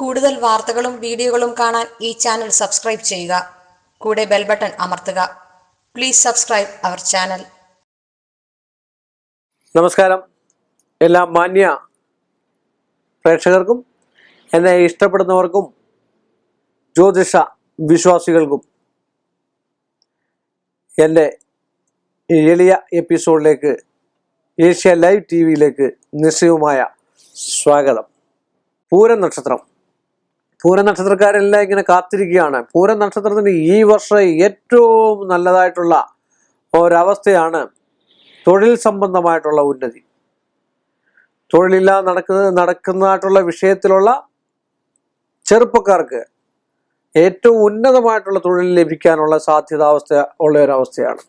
കൂടുതൽ വാർത്തകളും വീഡിയോകളും കാണാൻ ഈ ചാനൽ സബ്സ്ക്രൈബ് ചെയ്യുക. കൂടെ ബെൽ ബട്ടൺ അമർത്തുക. പ്ലീസ് സബ്സ്ക്രൈബ് അവർ ചാനൽ നമസ്കാരം. എല്ലാ മാന്യ പ്രേക്ഷകർക്കും എന്നെ ഇഷ്ടപ്പെടുന്നവർക്കും ജ്യോതിഷ വിശ്വാസികൾക്കും എന്റെ എളിയ എപ്പിസോഡിലേക്ക് ഏഷ്യ ലൈവ് ടി വിയിലേക്ക് നിശ്ചയവുമായ സ്വാഗതം. പൂരം നക്ഷത്രം. പൂരം നക്ഷത്രക്കാരെല്ലാം ഇങ്ങനെ കാത്തിരിക്കുകയാണ്. പൂരം നക്ഷത്രത്തിന് ഈ വർഷം ഏറ്റവും നല്ലതായിട്ടുള്ള ഒരവസ്ഥയാണ് തൊഴിൽ സംബന്ധമായിട്ടുള്ള ഉന്നതി. തൊഴിലില്ലാതെ നടക്കുന്ന നടക്കുന്നതായിട്ടുള്ള വിഷയത്തിലുള്ള ചെറുപ്പക്കാർക്ക് ഏറ്റവും ഉന്നതമായിട്ടുള്ള തൊഴിൽ ലഭിക്കാനുള്ള സാധ്യതാവസ്ഥ ഉള്ള ഒരവസ്ഥയാണ്.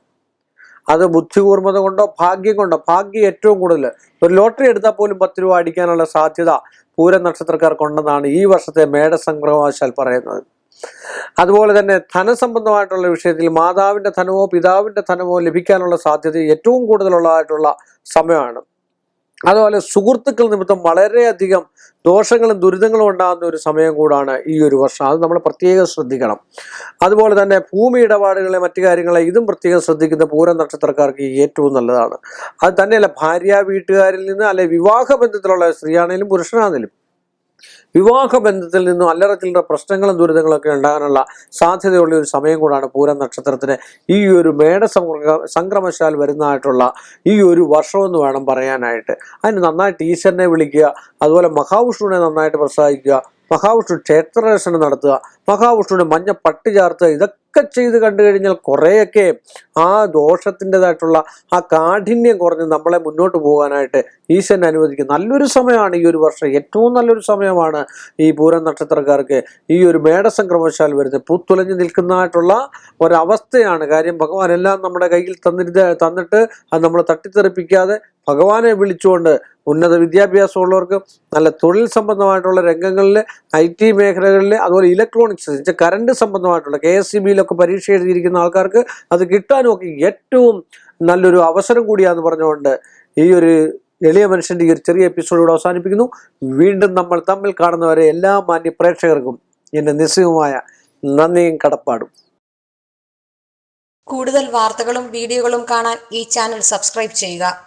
അത് ബുദ്ധികൂർമ്മത കൊണ്ടോ ഭാഗ്യം കൊണ്ടോ ഭാഗ്യം ഏറ്റവും കൂടുതൽ. ഒരു ലോട്ടറി എടുത്താൽ പോലും പത്ത് രൂപ അടിക്കാനുള്ള സാധ്യത പൂര നക്ഷത്രക്കാർക്കുണ്ടെന്നാണ് ഈ വർഷത്തെ മേടസംഗ്രഹവശാൽ പറയുന്നത്. അതുപോലെ തന്നെ ധനസംബന്ധമായിട്ടുള്ള വിഷയത്തിൽ മാതാവിന്റെ ധനമോ പിതാവിന്റെ ധനമോ ലഭിക്കാനുള്ള സാധ്യത ഏറ്റവും കൂടുതലുള്ളതായിട്ടുള്ള സമയമാണ്. അതുപോലെ സുഹൃത്തുക്കൾ നിമിത്തം വളരെയധികം ദോഷങ്ങളും ദുരിതങ്ങളും ഉണ്ടാകുന്ന ഒരു സമയം കൂടാണ് ഈ ഒരു വർഷം. അത് നമ്മൾ പ്രത്യേകം ശ്രദ്ധിക്കണം. അതുപോലെ തന്നെ ഭൂമി ഇടപാടുകളെ മറ്റു കാര്യങ്ങളെ ഇതും പ്രത്യേകം ശ്രദ്ധിക്കുന്ന പൂരം നക്ഷത്രക്കാർക്ക് ഏറ്റവും നല്ലതാണ്. അത് തന്നെയല്ല ഭാര്യ വീട്ടുകാരിൽ നിന്ന് അല്ലെ വിവാഹ ബന്ധത്തിലുള്ള സ്ത്രീയാണെങ്കിലും പുരുഷനാണെങ്കിലും വിവാഹ ബന്ധത്തിൽ നിന്നും അല്ലറ ചില്ലറ പ്രശ്നങ്ങളും ദുരിതങ്ങളൊക്കെ ഉണ്ടാകാനുള്ള സാധ്യതയുള്ള ഒരു സമയം കൂടാണ് പൂരം നക്ഷത്രത്തിന്. ഈ ഒരു മേട സംക്രമശാൽ വരുന്നതായിട്ടുള്ള ഈ ഒരു വർഷമെന്ന് വേണം പറയാനായിട്ട്. അതിന് നന്നായിട്ട് ഈശ്വരനെ വിളിക്കുക അതുപോലെ മഹാവിഷ്ണുവിനെ നന്നായിട്ട് പ്രസാദിക്കുക മഹാവിഷ്ണു ക്ഷേത്ര ദർശനം നടത്തുക മഹാവിഷ്ണുവിന് മഞ്ഞ പട്ട് ചേർത്തുക ഇതൊക്കെ ചെയ്ത് കണ്ടു കഴിഞ്ഞാൽ കുറേയൊക്കെ ആ ദോഷത്തിന്റെതായിട്ടുള്ള ആ കാഠിന്യം കുറഞ്ഞ് നമ്മളെ മുന്നോട്ട് പോകാനായിട്ട് ഈശ്വരൻ അനുവദിക്കും. നല്ലൊരു സമയമാണ് ഈ ഒരു വർഷം. ഏറ്റവും നല്ലൊരു സമയമാണ് ഈ പൂരം നക്ഷത്രക്കാർക്ക് ഈ ഒരു മേടസംക്രമശാൽ വരുന്നത്. പൂത്തുലഞ്ഞു നിൽക്കുന്നതായിട്ടുള്ള ഒരവസ്ഥയാണ് കാര്യം. ഭഗവാൻ എല്ലാം നമ്മുടെ കയ്യിൽ തന്നിരുന്ന തന്നിട്ട് അത് നമ്മൾ തട്ടിത്തെറിപ്പിക്കാതെ ഭഗവാനെ വിളിച്ചുകൊണ്ട് ഉന്നത വിദ്യാഭ്യാസമുള്ളവർക്ക് നല്ല തൊഴിൽ സംബന്ധമായിട്ടുള്ള രംഗങ്ങളിൽ ഐ ടി മേഖലകളിൽ അതുപോലെ ഇലക്ട്രോണിക്സ് കറണ്ട് സംബന്ധമായിട്ടുള്ള കെ എസ് സി ബിയിലൊക്കെ പരീക്ഷ എഴുതിയിരിക്കുന്ന ആൾക്കാർക്ക് അത് കിട്ടാനുമൊക്കെ ഏറ്റവും നല്ലൊരു അവസരം കൂടിയാന്ന് പറഞ്ഞുകൊണ്ട് ഈ ഒരു എളിയ മനുഷ്യന്റെ ഈ ഒരു ചെറിയ എപ്പിസോഡ് ഇവിടെ അവസാനിപ്പിക്കുന്നു. വീണ്ടും നമ്മൾ തമ്മിൽ കാണുന്നവരെ എല്ലാ മാന്യ പ്രേക്ഷകർക്കും എന്റെ നിസ്സയമായ നന്ദിയും കടപ്പാടും. കൂടുതൽ വാർത്തകളും വീഡിയോകളും കാണാൻ ഈ ചാനൽ സബ്സ്ക്രൈബ് ചെയ്യുക.